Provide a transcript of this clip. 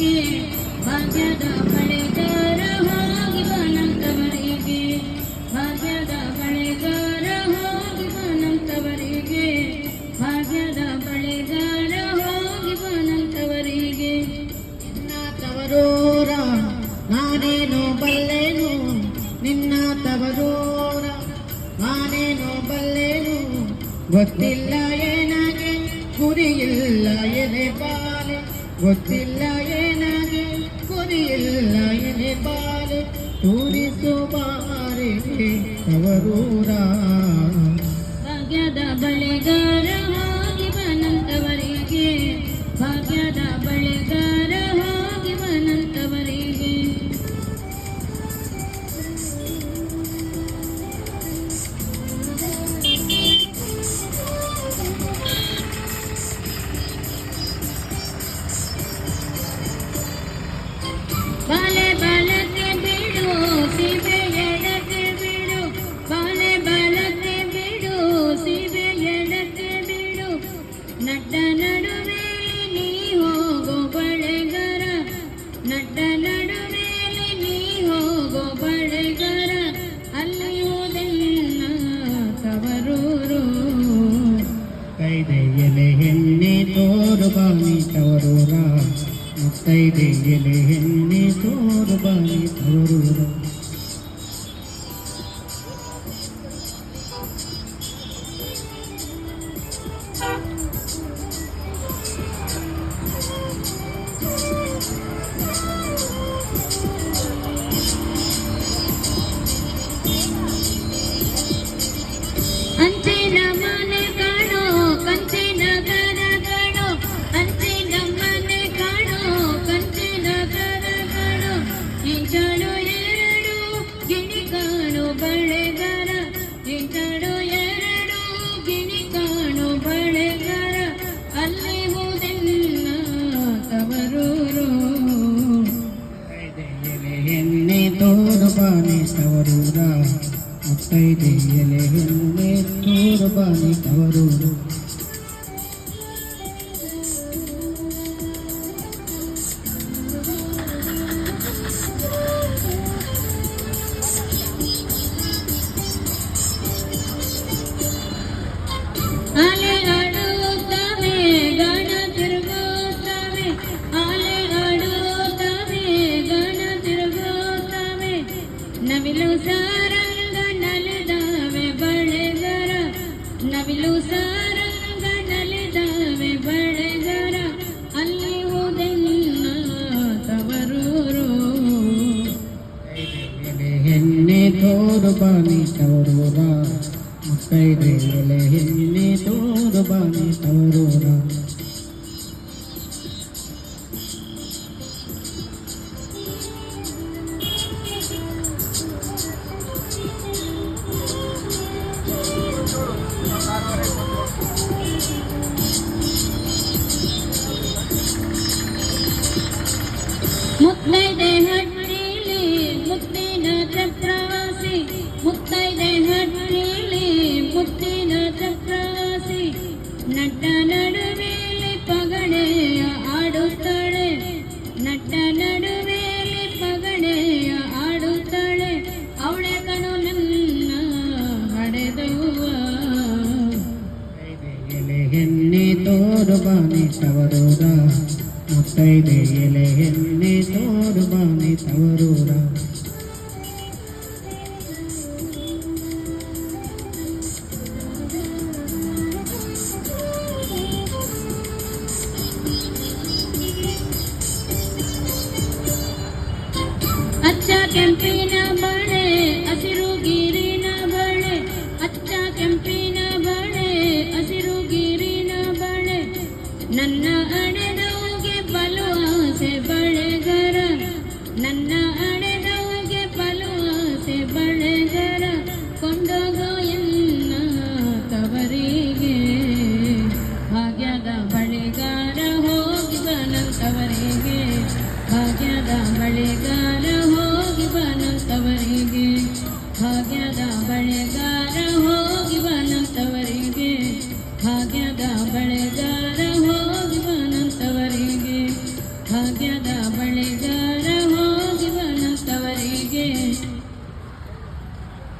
ಮನೆಗೆ ಭಾಗ್ಯದ ಬಳೆಗಾರ ಹೋಗಿ ಬನಂತವರಿಗೆ ಭಾಗ್ಯದ ಬಳೆಗಾರ ಹೋಗಿ ಬನಂತವರಿಗೆ ಭಾಗ್ಯದ ಬಳೆಗಾರ ಹೋಗಿ ಬನಂತವರಿಗೆ ನಿನ್ನ ತವರೋರ ನಾನೇನು ಬಲ್ಲೆನು ನಿನ್ನ ತವರೋರ ನಾನೇನು ಬಲ್ಲೆನು ಗೊತ್ತಿಲ್ಲ ಏನಾಗೆ ಗುರಿಯಿಲ್ಲ ಎದೆ ಬಾಲೆ ಗೊತ್ತಿಲ್ಲ ಇಲ್ಲೇ ಬಾರೆ ತೂರಿತು ಬಾರೆ ಅವರೂರ ಬಗೆದ ಬಳೆಗಾರ তাই ভেঙে নেহেনে তোর বাড়ি ধরুর Until I'm ತವರು ಎಣ್ಣೆ ತೋರು ಬಾನೆ ತವರೂರ ಮುತ್ತೈದೆಯಲೆ ಎಣ್ಣೆ ತೋರು ಬಾನೆ ತವರೂರು तोरबानी तवरोरा मुस्कै देले हिन्ने तोरबानी तवरोरा ತೋರ್ಬಾನೆ ತವರೂರ ಮುತ್ತೈದೆ ಎಲೆ ಎಣ್ಣೆ ತೋರ್ಬಾನೆ ತವರೂರ ಅಚ್ಚ ಕೆಂಪಿನ ನನ್ನ ಹಣೆದೋಗೆ ಬಲು ಆಸೆ ಬಳೆಗರ ನನ್ನ